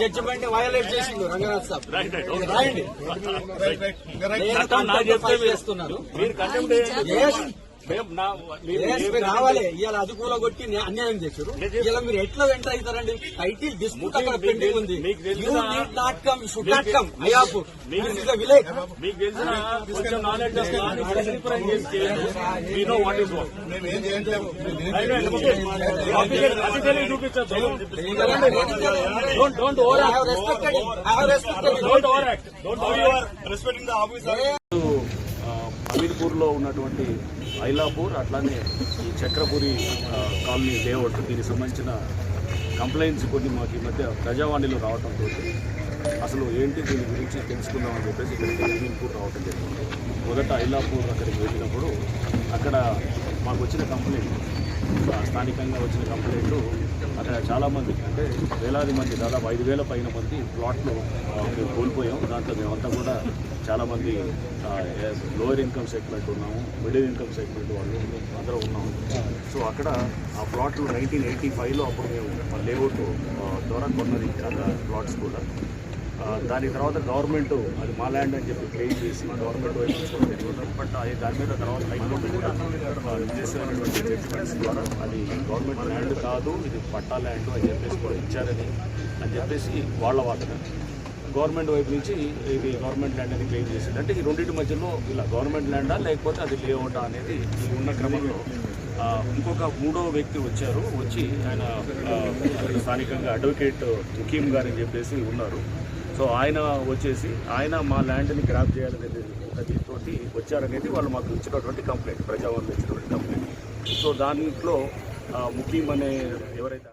Judgement violate చేసిండు రంగనాథ్ సాబ్ రాయండి చేస్తున్నారు. రావాలి. ఇవాళ అది కొట్టి అన్యాయం చేశారు. ఇలా మీరు ఎట్లా ఎంటర్ అవుతారండి? టైటిల్ డిస్ప్యూట్ అక్కడ మీకు పెండింగ్ ఉంది. నాట్ కమ్ షుడ్ మీకు- నాట్ కమ్ అయాపూర్ మీకు- దిస్ ఇస్ విలేజ్ మీకు తెలిసిన కొంచెం knowledge we know what is what చూపించచ్చు don't don't over I have respected him. I have respected him. Don't over act don't respecting the officer అమీర్పూర్లో ఉన్నటువంటి ఐలాపూర్ అట్లానే ఈ Chakrapuri colony layout దీనికి సంబంధించిన complaints కొన్ని మాకు ఈ మధ్య ప్రజావాణిలో రావడంతో అసలు ఏంటి దీని గురించి తెలుసుకుందామని చెప్పేసి ఇక్కడికి అమీర్పూర్ రావటం జరిగింది. మొదట ఐలాపూర్ అక్కడికి వెళ్ళినప్పుడు అక్కడ మాకు వచ్చిన కంప్లైంట్ స్థానికంగా వచ్చిన కంప్లైంట్ అక్కడ చాలామంది అంటే వేలాది మంది దాదాపు ఐదు వేల పైన మంది ప్లాట్లు మేము కోల్పోయాం. దాంట్లో మేమంతా కూడా చాలామంది లోయర్ ఇన్కమ్ సెగ్మెంట్ ఉన్నాము మిడిల్ ఇన్కమ్ సెగ్మెంట్ వాళ్ళు అందరూ ఉన్నాము. సో అక్కడ ఆ ప్లాట్లు నైన్టీన్ ఎయిటీ ఫైవ్లో అప్పుడు మేము లేఅవుట్ ద్వారా కొన్నది చాలా ప్లాట్స్ కూడా. దాని తర్వాత గవర్నమెంట్ అది మా ల్యాండ్ అని చెప్పి క్లెయిమ్ చేసి గవర్నమెంట్ వైపు బట్ అది దాని మీద తర్వాత హైకోర్టు కూడా చేసినటువంటి జడ్జిమెంట్స్ ద్వారా అది గవర్నమెంట్ ల్యాండ్ కాదు ఇది పట్టా ల్యాండ్ అని చెప్పేసి కూడా ఇచ్చారని అని చెప్పేసి వాళ్ళ వాదన. గవర్నమెంట్ వైపు నుంచి ఇది గవర్నమెంట్ ల్యాండ్ అని క్లెయిమ్ చేసింది. అంటే ఈ రెండింటి మధ్యలో ఇలా గవర్నమెంట్ ల్యాండా లేకపోతే అది లేఅవుటా అనేది ఉన్న క్రమంలో ఇంకొక మూడో వ్యక్తి వచ్చారు వచ్చి ఆయన స్థానికంగా అడ్వకేట్ ముఖీం గారు అని చెప్పేసి ఉన్నారు. సో ఆయన వచ్చేసి ఆయన మా ల్యాండ్ని గ్రాప్ చేయాలనేది ఒక దీంతోటి వచ్చారనేది వాళ్ళు మాకు ఇచ్చినటువంటి కంప్లైంట్ ప్రజావాళ్ళు ఇచ్చినటువంటి కంప్లైంట్ సో దాంట్లో ముఖ్యమనే అనే ఎవరైతే